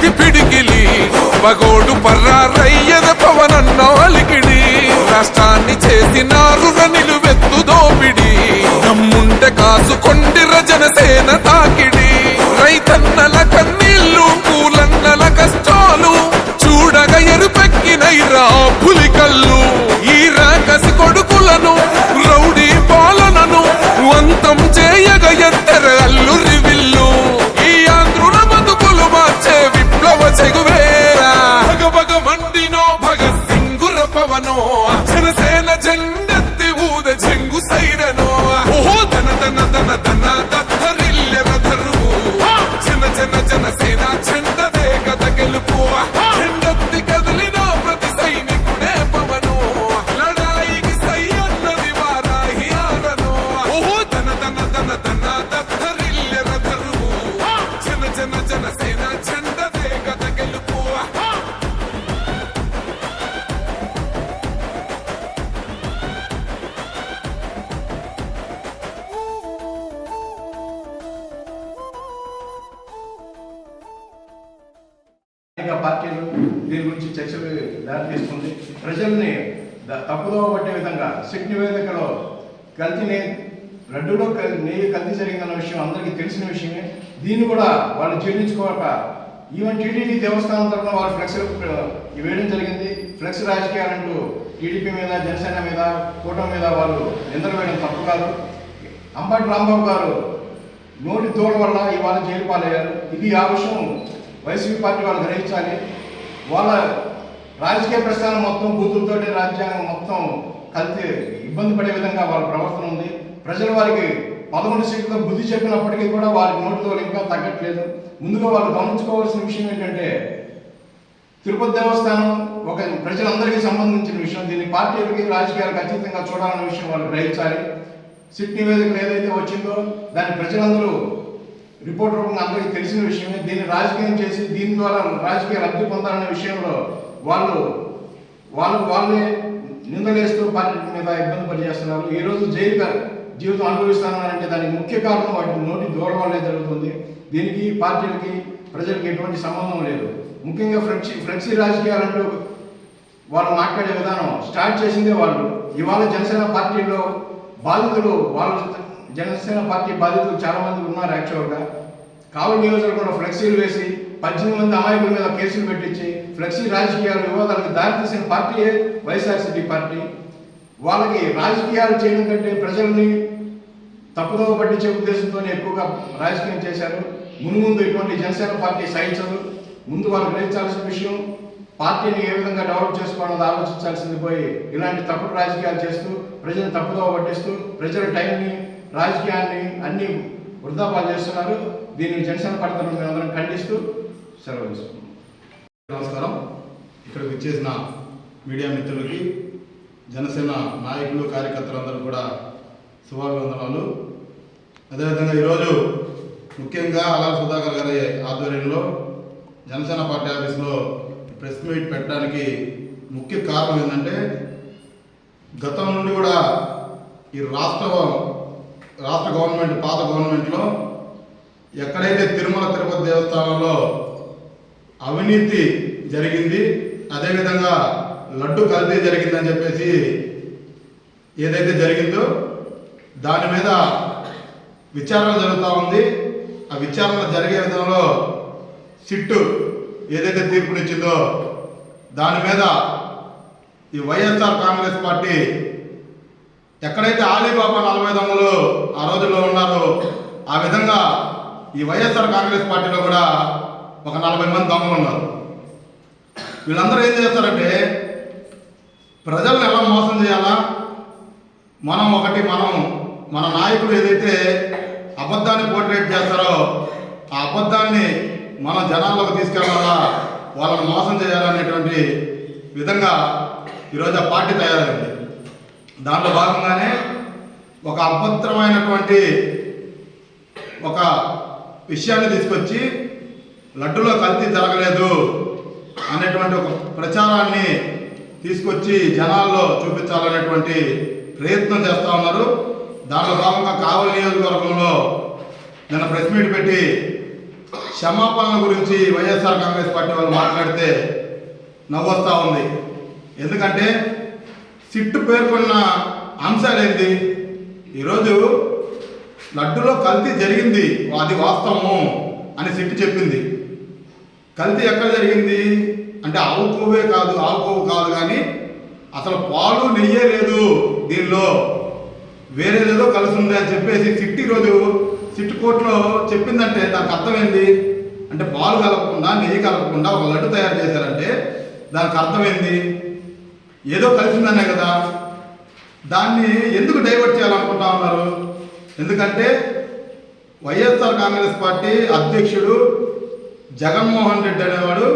కత్తి పిడికిలి. పగోడు పర్రారయ్యద పవనన్న అలికిడి. రాష్ట్రాన్ని చేసినారు నిలువెత్తు దోపిడి. దమ్ముంటే కాసుకొండిర జనసేన తాకిడి. రైతన్నల ప్రజల్ని తప్పుదోవ పట్టే విధంగా సిట్ నివేదికలో కల్తీని లడ్డూలో నెయ్యి కల్తీ జరిగిందన్న విషయం అందరికీ తెలిసిన విషయమే. దీన్ని కూడా వాళ్ళు జీర్ణించుకోక ఈవెన్ టీడీపీ దేవస్థానం తరఫున వాళ్ళు ఫ్లెక్స్ వేయడం జరిగింది. ఫ్లెక్స్ రాజకీయాలంటూ టీడీపీ మీద జనసేన మీద కూటమి మీద వాళ్ళు నిందలు వేయడం తప్పు కాదు. అంబటి రాంబాబు గారు నోటి తోడు వల్ల ఇవాళ జైలు పాలయ్యారు. ఇది ఆ విషయం వైసీపీ పార్టీ వాళ్ళు గ్రహించాలి. వాళ్ళ రాజకీయ ప్రస్థానం మొత్తం బూతులతో రాజ్యాంగం మొత్తం కలిసి ఇబ్బంది పడే విధంగా వాళ్ళ ప్రవర్తన ఉంది. ప్రజలు వారికి పదకొండు సీట్లతో బుద్ధి చెప్పినప్పటికీ కూడా వారి నోటితో ఇంకా తగ్గట్లేదు. ముందుగా వాళ్ళు గమనించుకోవాల్సిన విషయం ఏంటంటే తిరుపతి దేవస్థానం ఒక ప్రజలందరికీ సంబంధించిన విషయం. దీన్ని పార్టీలకి రాజకీయాలకు అతీతంగా చూడాలన్న విషయం వాళ్ళు గ్రహించాలి. సిట్ నివేదికలు ఏదైతే వచ్చిందో దాన్ని ప్రజలందరూ రిపోర్ట్ రూపంగా అందరికీ తెలిసిన విషయమే. దీన్ని రాజకీయం చేసి దీని ద్వారా రాజకీయ లబ్ధి పొందాలనే విషయంలో వాళ్ళు వాళ్ళు వాళ్ళే నిందలేస్తూ పార్టీ మీద ఇబ్బంది పనిచేస్తున్నారు. ఈ రోజు జైలు జీవితం అనుభవిస్తున్నారంటే దానికి ముఖ్య కారణం వాటి నోటి దూరం వల్లే జరుగుతుంది? దీనికి పార్టీలకి ప్రజలకి ఎటువంటి సంబంధం లేదు. ముఖ్యంగా ఫ్లెక్సీ ఫ్లెక్సీ రాజకీయాలంటూ వాళ్ళు మాట్లాడే విధానం స్టార్ట్ చేసిందే వాళ్ళు. ఇవాళ జనసేన పార్టీలో బాధితులు వాళ్ళు జనసేన పార్టీ బాధితులు చాలా మంది ఉన్నారు యాక్చువల్గా. కావలి నియోజకవర్గంలో ఫ్లెక్సీలు వేసి పద్దెనిమిది మంది అమాయకుల మీద కేసులు పెట్టించి ఫ్లెక్సీ రాజకీయాలు వివాదాలకు దారితీసిన పార్టీయే వైఎస్ఆర్సీపీ పార్టీ. వాళ్ళకి రాజకీయాలు చేయడం కంటే ప్రజల్ని తప్పుదోవ పట్టించే ఉద్దేశంతో ఎక్కువగా రాజకీయం చేశారు. ముందు ముందు ఇటువంటి జనసేన పార్టీ సహించదు. ముందు వాళ్ళు గ్రహించాల్సిన విషయం పార్టీని ఏ విధంగా డెవలప్ చేసుకోవాలని ఆలోచించాల్సింది పోయి ఇలాంటి తప్పుడు రాజకీయాలు చేస్తూ ప్రజలను తప్పుదోవ పట్టిస్తూ ప్రజల టైంని రాజకీయాన్ని అన్ని వృధాపాలు చేస్తున్నారు. దీన్ని జనసేన పార్టీ అందరం మేమందరం ఖండిస్తూ సెలవు నమస్కారం. ఇక్కడికి వచ్చేసిన మీడియా మిత్రులకి జనసేన నాయకులు కార్యకర్తలందరూ కూడా శుభాభివందనాలు. అదేవిధంగా ఈరోజు ముఖ్యంగా అలా సుధాకర్ గారి ఆధ్వర్యంలో జనసేన పార్టీ ఆఫీస్లో ప్రెస్ మీట్ పెట్టడానికి ముఖ్య కారణం ఏంటంటే గతం నుండి కూడా ఈ రాష్ట్రం రాష్ట్ర గవర్నమెంట్ పాత గవర్నమెంట్లో ఎక్కడైతే తిరుమల తిరుపతి దేవస్థానంలో అవినీతి జరిగింది అదేవిధంగా లడ్డు కల్తీ జరిగిందని చెప్పేసి ఏదైతే జరిగిందో దాని మీద విచారణ జరుగుతూ ఉంది. ఆ విచారణ జరిగే విధంలో సిట్టు ఏదైతే తీర్పునిచ్చిందో దాని మీద ఈ వైఎస్ఆర్ కాంగ్రెస్ పార్టీ ఎక్కడైతే ఆలీబాబా నలభై దొంగలు ఆ రోజుల్లో ఉన్నారో ఆ విధంగా ఈ వైఎస్ఆర్ కాంగ్రెస్ పార్టీలో కూడా ఒక నలభై మంది దొంగలు ఉన్నారు. వీళ్ళందరూ ఏం చేస్తారంటే ప్రజల్ని ఎలా మోసం చేయాలా? మనం ఒకటి మనం మన నాయకులు ఏదైతే అబద్ధాన్ని పోర్ట్రేట్ చేస్తారో ఆ అబద్ధాన్ని మన జనాల్లోకి తీసుకెళ్ళాలా? వాళ్ళని మోసం చేయాలనేటువంటి విధంగా ఈరోజు ఆ పార్టీ తయారైంది. దాంట్లో భాగంగానే ఒక అభద్రమైనటువంటి ఒక విషయాన్ని తీసుకొచ్చి లడ్డులో కల్తీ జరగలేదు అనేటువంటి ఒక ప్రచారాన్ని తీసుకొచ్చి జనాల్లో చూపించాలనేటువంటి ప్రయత్నం చేస్తూ ఉన్నారు. దాంట్లో భాగంగా కావలి నియోజకవర్గంలో నిన్న ప్రెస్ మీట్ పెట్టి క్షమాపణల గురించి వైఎస్ఆర్ కాంగ్రెస్ పార్టీ వాళ్ళు మాట్లాడితే నవ్వొస్తా ఉంది. ఎందుకంటే సిట్టు పేర్కొన్న అంశాలు ఏంటి? ఈరోజు లడ్డులో కల్తీ జరిగింది. అది వాస్తవము అని సిట్టు చెప్పింది. కల్తీ ఎక్కడ జరిగింది? అంటే ఆవు కొవ్వే కాదు ఆవు కొవ్వు కాదు కానీ అసలు పాలు నెయ్యే లేదు దీనిలో. వేరేదేదో కలిసి ఉంది అని చెప్పేసి సిట్టి రోజు సిట్టి కోర్టులో చెప్పిందంటే దానికి అర్థం ఏంది అంటే పాలు కలపకుండా నెయ్యి కలపకుండా ఒక లడ్డు తయారు చేశారంటే దానికి అర్థం ఏదో కలిసిందనే కదా. దాన్ని ఎందుకు డైవర్ట్ చేయాలనుకుంటా ఉన్నారు? ఎందుకంటే వైఎస్ఆర్ కాంగ్రెస్ పార్టీ అధ్యక్షుడు జగన్మోహన్ రెడ్డి అనేవాడు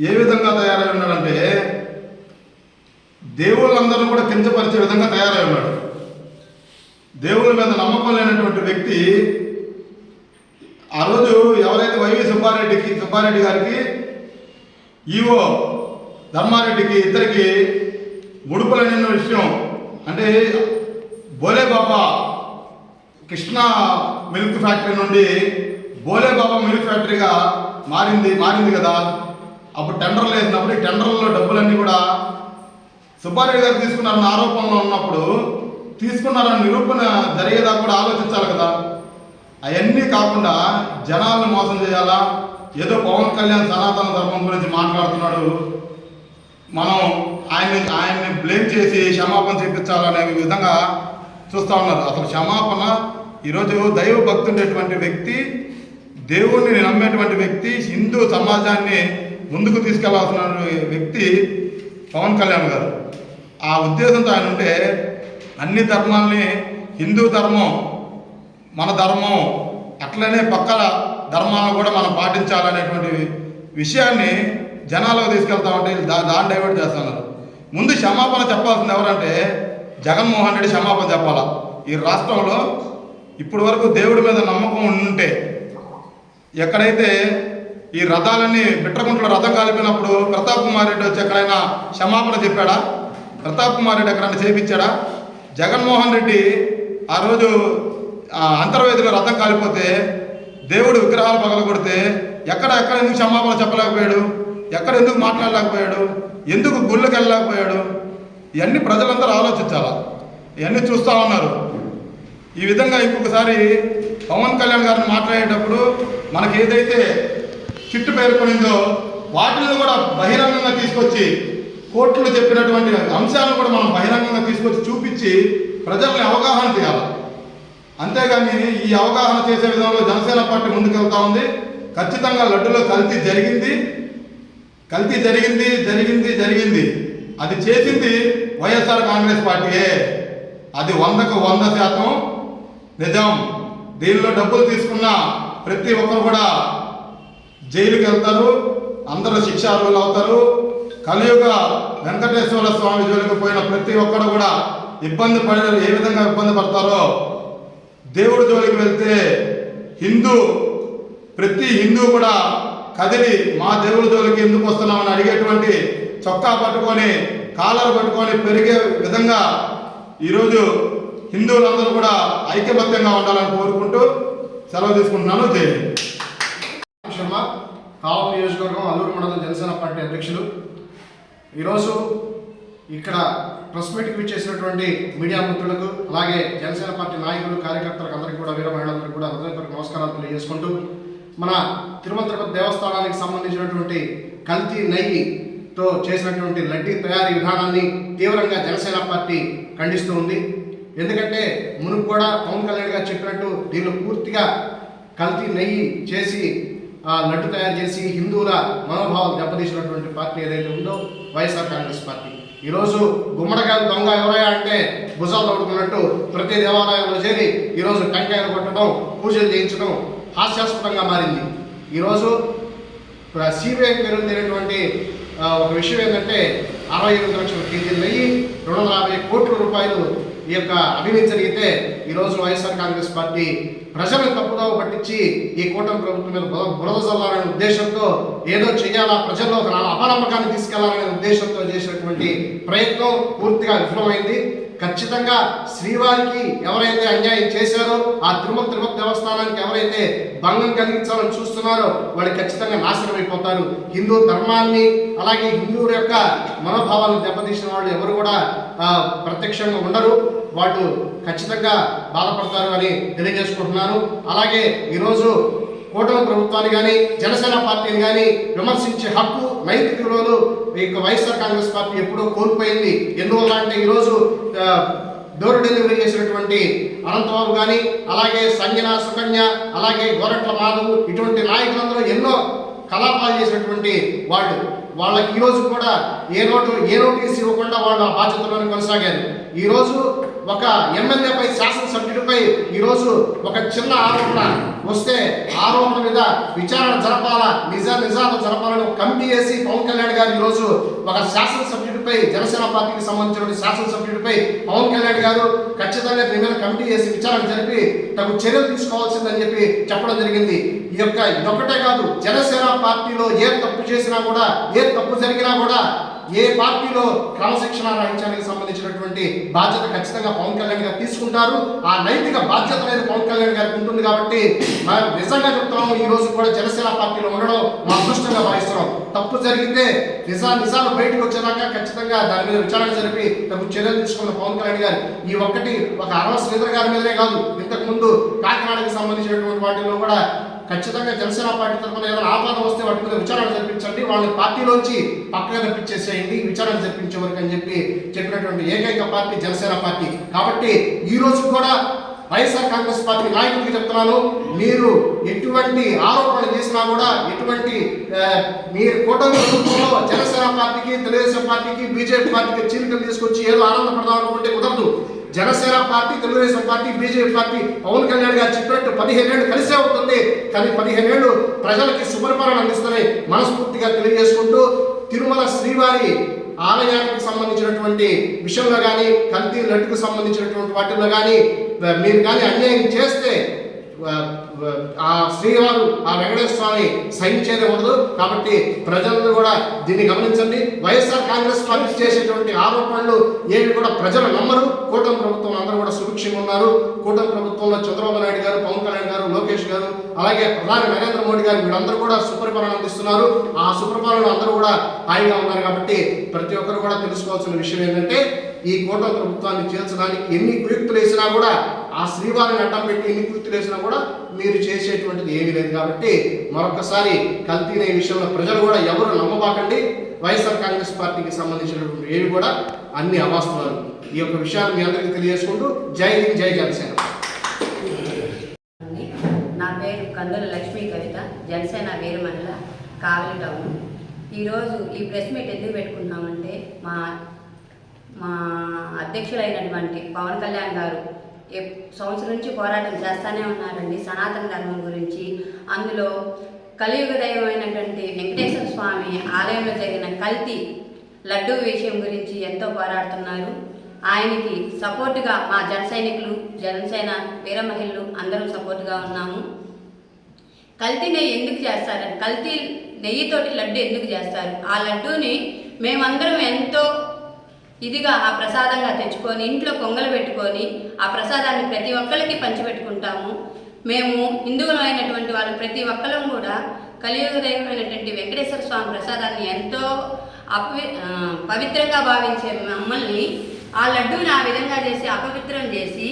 ఏ విధంగా తయారై ఉన్నాడంటే దేవుళ్ళందరూ కూడా కించపరిచే విధంగా తయారై ఉన్నాడు. దేవుళ్ళ మీద నమ్మకం లేనటువంటి వ్యక్తి ఆ రోజు ఎవరైతే వైవి సుబ్బారెడ్డికి సుబ్బారెడ్డి గారికి ఈవో ధర్మారెడ్డికి ఇద్దరికి ముడుపులైన విషయం అంటే బోలే బాబా మిల్క్ ఫ్యాక్టరీ నుండి బోలే బాబా మిల్క్ ఫ్యాక్టరీగా మారింది మారింది కదా. అప్పుడు టెండర్లు వేసినప్పుడు ఈ టెండర్లలో డబ్బులన్నీ కూడా సుబ్బారెడ్డి గారు తీసుకున్నారన్న ఆరోపణలో ఉన్నప్పుడు తీసుకున్నారన్న నిరూపణ జరిగేదా కూడా ఆలోచించాలి కదా. అవన్నీ కాకుండా జనాలను మోసం చేయాలా? ఏదో పవన్ కళ్యాణ్ సనాతన ధర్మం గురించి మాట్లాడుతున్నాడు. మనం ఆయన్ని ఆయన్ని బ్లేమ్ చేసి క్షమాపణ చేపించాలనే విధంగా చూస్తూ ఉన్నారు. అసలు క్షమాపణ ఈరోజు దైవ భక్తుండేటువంటి వ్యక్తి దేవుణ్ణి నమ్మేటువంటి వ్యక్తి హిందూ సమాజాన్ని ముందుకు తీసుకెళ్ళాల్సిన వ్యక్తి పవన్ కళ్యాణ్ గారు. ఆ ఉద్దేశంతో ఆయన ఉంటే అన్ని ధర్మాల్ని హిందూ ధర్మం మన ధర్మం అట్లనే పక్కల ధర్మాలను కూడా మనం పాటించాలనేటువంటి విషయాన్ని జనాలకు తీసుకెళ్తా ఉంటే వీళ్ళు దా దాన్ని డైవర్ట్ చేస్తున్నారు. ముందు క్షమాపణ చెప్పాల్సింది ఎవరంటే జగన్మోహన్ రెడ్డి క్షమాపణ చెప్పాలా? ఈ రాష్ట్రంలో ఇప్పటి వరకు దేవుడి మీద నమ్మకం ఉంటే ఎక్కడైతే ఈ రథాలన్నీ బిట్రకుంట్లో రథం కాలిపోయినప్పుడు ప్రతాప్ కుమార్ రెడ్డి వచ్చి ఎక్కడైనా క్షమాపణ చెప్పాడా? ప్రతాప్ కుమార్ రెడ్డి ఎక్కడైనా చేపించాడా? జగన్మోహన్ రెడ్డి ఆ రోజు అంతర్వేదిలో రథం కాలిపోతే దేవుడు విగ్రహాలు పగలగొడితే ఎక్కడ ఎక్కడ ఎందుకు క్షమాపణ చెప్పలేకపోయాడు? ఎక్కడ ఎందుకు మాట్లాడలేకపోయాడు? ఎందుకు గుళ్ళకి వెళ్ళలేకపోయాడు? ఇవన్నీ ప్రజలందరూ ఆలోచించాలా? ఇవన్నీ చూస్తూ ఉన్నారు. ఈ విధంగా ఇంకొకసారి పవన్ కళ్యాణ్ గారిని మాట్లాడేటప్పుడు మనకి ఏదైతే చిట్టు పేర్కొనిందో వాటిని కూడా బహిరంగంగా తీసుకొచ్చి కోర్టులు చెప్పినటువంటి అంశాలను కూడా మనం బహిరంగంగా తీసుకొచ్చి చూపించి ప్రజల్ని అవగాహన చేయాలి? అంతేగాని ఈ అవగాహన చేసే విధంలో జనసేన పార్టీ ముందుకెళ్తా ఉంది. ఖచ్చితంగా లడ్డులో కల్తీ జరిగింది. కల్తీ జరిగింది జరిగింది జరిగింది. అది చేసింది వైఎస్ఆర్ కాంగ్రెస్ పార్టీయే. అది వందకు వంద శాతం నిజం. దీనిలో డబ్బులు తీసుకున్న ప్రతి ఒక్కరు కూడా జైలుకి వెళ్తారు అందరూ శిక్షార్హులు అవుతారు. కలియుగ వెంకటేశ్వర స్వామి జోలికి పోయిన ప్రతి ఒక్కరు కూడా ఇబ్బంది పడారు ఏ విధంగా ఇబ్బంది పడతారో. దేవుడి జోలికి వెళ్తే హిందూ ప్రతి హిందూ కూడా కదిలి మా దేవుడి జోలికి ఎందుకు వస్తున్నామని అడిగేటువంటి చొక్కా పట్టుకొని కాలర్ పట్టుకొని పెరిగే విధంగా ఈరోజు హిందువులందరూ కూడా ఐక్యబద్ధంగా ఉండాలని కోరుకుంటూ సెలవు తీసుకుంటున్నాను. జై శర్మ కావం నియోజకవర్గం అల్లూరు మండలం జనసేన పార్టీ అధ్యక్షులు. ఈరోజు ఇక్కడ ప్రెస్ మీట్కి విచ్చేసినటువంటి మీడియా మిత్రులకు అలాగే జనసేన పార్టీ నాయకులు కార్యకర్తలకు అందరికీ కూడా వీర మహిళలందరికీ కూడా హృదయపూర్వక నమస్కారాలు తెలియజేసుకుంటూ మన తిరుమల తిరుపతి దేవస్థానానికి సంబంధించినటువంటి కల్తీ నెయ్యితో చేసినటువంటి లడ్డీ తయారీ విధానాన్ని తీవ్రంగా జనసేన పార్టీ ఖండిస్తూ ఉంది. ఎందుకంటే మునుపు కూడా పవన్ కళ్యాణ్ గారు చెప్పినట్టు దీనిలో పూర్తిగా కల్తీ నెయ్యి చేసి ఆ లడ్డు తయారు చేసి హిందువుల మనోభావాలు దెబ్బతీసినటువంటి పార్టీ ఏదైతే ఉందో వైఎస్ఆర్ కాంగ్రెస్ పార్టీ. ఈరోజు గుమ్మడికాయలు దొంగ ఎవరయ్యా అంటే భుజాలు తోడుకున్నట్టు ప్రతి దేవాలయంలో చేరి ఈరోజు టెంకాయలు కొట్టడం పూజలు చేయించడం హాస్యాస్పదంగా మారింది. ఈరోజు సిబిఐ పేరు తెలియనటువంటి ఒక విషయం ఏంటంటే అరవై ఎనిమిది లక్షల కేజీలు నెయ్యి రెండు వందల యాభై కోట్ల రూపాయలు ఈ యొక్క అవినీతి జరిగితే ఈరోజు వైఎస్ఆర్ కాంగ్రెస్ పార్టీ ప్రజలను తప్పుదోవ పట్టించి ఈ కూటమి ప్రభుత్వం మీద బురద చల్లాలనే ఉద్దేశంతో ఏదో చేయాలా ప్రజల్లో ఒక అపనమ్మకాన్ని తీసుకెళ్ళాలనే ఉద్దేశంతో చేసినటువంటి ప్రయత్నం పూర్తిగా విఫలమైంది. ఖచ్చితంగా శ్రీవారికి ఎవరైతే అన్యాయం చేశారో ఆ తిరుమల తిరుమల దేవస్థానానికి ఎవరైతే భంగం కలిగించాలని చూస్తున్నారో వాళ్ళు ఖచ్చితంగా నాశనం అయిపోతారు హిందూ ధర్మాన్ని అలాగే హిందువుల యొక్క మనోభావాలను దెబ్బతీసిన వాళ్ళు ఎవరు కూడా ప్రత్యక్షంగా ఉండరు. వాళ్ళు ఖచ్చితంగా బాధపడతారు అని తెలియజేసుకుంటున్నాను. అలాగే ఈరోజు కూటమి ప్రభుత్వాన్ని కానీ జనసేన పార్టీని కానీ విమర్శించే హక్కు నైతిక విలువలు ఈ యొక్క వైఎస్ఆర్ కాంగ్రెస్ పార్టీ ఎప్పుడో కోల్పోయింది. ఎందువల్ల అంటే ఈరోజు డోర్ డెలివరీ చేసినటువంటి అనంతబాబు కానీ అలాగే సంజన సుకన్య అలాగే గోరట్ల మాధవ్ ఇటువంటి నాయకులందరూ ఎన్నో కలాపాలు చేసినటువంటి వాళ్ళు. వాళ్ళకి ఈరోజు కూడా ఏ నోటు ఏ నోటీస్ ఇవ్వకుండా వాళ్ళు ఆ బాధ్యతలను కొనసాగారు. ఈరోజు ఒక ఎమ్మెల్యేపై శాసనసభ్యుడిపై ఈరోజు ఒక చిన్న ఆరోపణ వస్తే ఆరోపణ మీద విచారణ జరపాలా? నిజ నిజాలు జరపాలని కమిటీ వేసి పవన్ కళ్యాణ్ గారు ఈరోజు ఒక శాసనసభ్యుడిపై జనసేన పార్టీకి సంబంధించిన శాసనసభ్యుడిపై పవన్ కళ్యాణ్ గారు ఖచ్చితంగా దీని మీద కమిటీ వేసి విచారణ జరిపి తగు చర్యలు తీసుకోవాల్సిందని చెప్పి చెప్పడం జరిగింది. ఈ యొక్క ఇదొక్కటే కాదు జనసేన పార్టీలో ఏ తప్పు చేసినా కూడా ఏ తప్పు జరిగినా కూడా ఏ పార్టీలో క్రమశిక్షణ వహించడానికి సంబంధించినటువంటి బాధ్యత ఖచ్చితంగా పవన్ కళ్యాణ్ గారు తీసుకుంటారు. ఆ నైతిక బాధ్యత అనేది పవన్ కళ్యాణ్ గారికి ఉంటుంది కాబట్టి మనం నిజంగా చెప్తున్నాము ఈ రోజు కూడా జనసేన పార్టీలో ఉండడం మా అదృష్టంగా భావిస్తున్నాం. తప్పు జరిగితే నిజా నిజాలు బయటకు వచ్చేదాకా ఖచ్చితంగా దాని మీద విచారణ జరిపి తగు చర్యలు తీసుకున్న పవన్ కళ్యాణ్ గారు ఈ ఒక్కటి ఒక అరవ శ్రీధర్ గారి మీదనే కాదు. ఇంతకు ముందు కాకినాడకి సంబంధించినటువంటి వాటిలో కూడా ఖచ్చితంగా జనసేన పార్టీ తరఫున ఏదైనా ఆపాదన వస్తే వాటి మీద విచారణ జరిపించండి. వాళ్ళని పార్టీలోంచి పక్కన తప్పించేసేయండి. విచారణ జరిపించే వరకు అని చెప్పి చెప్పినటువంటి ఏకైక పార్టీ జనసేన పార్టీ. కాబట్టి ఈ రోజు కూడా వైఎస్ఆర్ కాంగ్రెస్ పార్టీ నాయకుడికి చెప్తున్నాను మీరు ఎటువంటి ఆరోపణలు చేసినా కూడా ఎటువంటి మీరు కూటమి ప్రభుత్వంలో జనసేన పార్టీకి తెలుగుదేశం పార్టీకి బీజేపీ పార్టీకి చీలికలు తీసుకొచ్చి ఏదో ఆనందపడదాం అనుకుంటే కుదరదు. Janasena party Telugudesam party BJP party Pawan Kalyan garu చెప్పినట్టు పదిహేనేళ్ళు కలిసే ఉంటుంది. కానీ పదిహేనేళ్ళు ప్రజలకి సుపరిపాలన అందిస్తారని మనస్ఫూర్తిగా తెలియజేసుకుంటూ తిరుమల శ్రీవారి ఆలయానికి సంబంధించినటువంటి విషయంలో కానీ కల్తీ లడ్డుకు సంబంధించినటువంటి వాటిల్లో కానీ మీరు కానీ అన్యాయం చేస్తే ఆ శ్రీవారు ఆ వెంకటేశ్వర స్వామి సహించేదే ఉండదు కాబట్టి ప్రజలను కూడా దీన్ని గమనించండి. వైఎస్ఆర్ కాంగ్రెస్ పార్టీ చేసేటువంటి ఆరోపణలు ఏవి కూడా ప్రజలు నమ్మరు. కూటమి ప్రభుత్వం అందరూ కూడా సుభిక్షంగా ఉన్నారు. కూటమి ప్రభుత్వంలో చంద్రబాబు నాయుడు గారు పవన్ కళ్యాణ్ గారు లోకేష్ గారు అలాగే ప్రధాని నరేంద్ర మోడీ గారు వీళ్ళందరూ కూడా సుపరిపాలన అందిస్తున్నారు. ఆ సుపరిపాలన అందరూ కూడా హాయిగా ఉన్నారు కాబట్టి ప్రతి ఒక్కరు కూడా తెలుసుకోవాల్సిన విషయం ఏంటంటే ఈ కోట ప్రభుత్వాన్ని చేర్చడానికి ఎన్ని కుయుక్తులు వేసినా కూడా ఆ శ్రీవారిని అడ్డం పెట్టి ఎన్ని కుయుక్తులు వేసినా కూడా మీరు చేసేటువంటిది ఏమీ లేదు కాబట్టి మరొకసారి కల్తీనే విషయంలో ప్రజలు కూడా ఎవరు నమ్మబాకండి. వైఎస్ఆర్ కాంగ్రెస్ పార్టీకి సంబంధించినటువంటి ఏవి కూడా అన్ని అవాస్తవాలు. ఈ యొక్క విషయాన్ని మీ అందరికీ తెలియజేసుకుంటూ జై హింద్ జై జనసేన. నా పేరు కందుల లక్ష్మీ కవిత జనసేన వీర కావలి టౌన్. ఈరోజు ఈ ప్రెస్ మీట్ ఎందుకు పెట్టుకుంటున్నామంటే మా మా అధ్యక్షులైనటువంటి పవన్ కళ్యాణ్ గారు సంవత్సరం నుంచి పోరాటం చేస్తానే ఉన్నారండి సనాతన ధర్మం గురించి. అందులో కలియుగ దైవమైనటువంటి వెంకటేశ్వర స్వామి ఆలయంలో జరిగిన కల్తీ లడ్డూ విషయం గురించి ఎంతో పోరాడుతున్నారు. ఆయనకి సపోర్టుగా మా జన సైనికులు జనసేన వీర మహిళలు అందరం సపోర్టుగా ఉన్నాము. కల్తీ నెయ్యి ఎందుకు చేస్తారని కల్తీ నెయ్యితోటి లడ్డు ఎందుకు చేస్తారు? ఆ లడ్డూని మేమందరం ఎంతో ఇదిగా ఆ ప్రసాదంగా తెచ్చుకొని ఇంట్లో కొంగలు పెట్టుకొని ఆ ప్రసాదాన్ని ప్రతి ఒక్కరికి పంచిపెట్టుకుంటాము మేము హిందువులమైనటువంటి వాళ్ళు ప్రతి ఒక్కరం కూడా కలియుగ దైవమైనటువంటి వెంకటేశ్వర స్వామి ప్రసాదాన్ని ఎంతో అపవి పవిత్రంగా భావించే మమ్మల్ని ఆ లడ్డూని ఆ విధంగా చేసి అపవిత్రం చేసి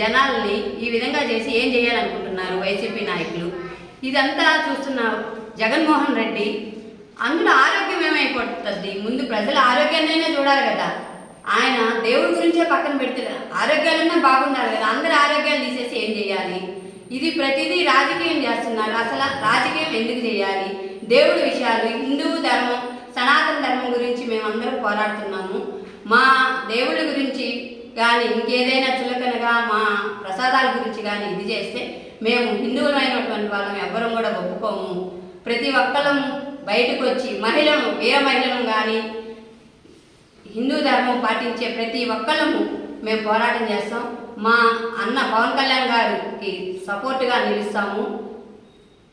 జనాల్ని ఈ విధంగా చేసి ఏం చేయాలనుకుంటున్నారు వైసీపీ నాయకులు? ఇదంతా చూస్తున్న జగన్మోహన్ రెడ్డి అందులో ఆరోగ్యం ఏమైపోతుంది? ముందు ప్రజల ఆరోగ్యాన్నైనా చూడాలి కదా. ఆయన దేవుడి గురించే పక్కన పెడుతున్నారు. ఆరోగ్యాలన్నా బాగున్నారు కదా. అందరి ఆరోగ్యాలు తీసేసి ఏం చేయాలి? ఇది ప్రతిదీ రాజకీయం చేస్తున్నారు. అసలు రాజకీయం ఎందుకు చేయాలి? దేవుడి విషయాలు హిందూ ధర్మం సనాతన ధర్మం గురించి మేమందరం పోరాడుతున్నాము. మా దేవుడి గురించి కానీ ఇంకేదైనా చులకనగా మా ప్రసాదాల గురించి కానీ ఇది చేస్తే మేము హిందువులైనటువంటి వాళ్ళం ఎవ్వరం కూడా ఒప్పుకోము. ప్రతి ఒక్కరం బయటకు వచ్చి మహిళను వీర మహిళను కానీ హిందూ ధర్మం పాటించే ప్రతి ఒక్కళ్ళము మేము పోరాటం చేస్తాం. మా అన్న పవన్ కళ్యాణ్ గారికి సపోర్ట్గా నిలుస్తాము.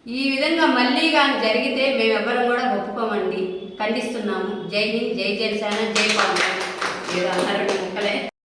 ఈ విధంగా మళ్ళీ కానీ జరిగితే మేము ఎవ్వరం కూడా ఒప్పుకోమండి. ఖండిస్తున్నాము. జై హింద్ జై జనసేన జై పవన్ కళ్యాణ్ ఏదో అన్నారండి ముక్కలే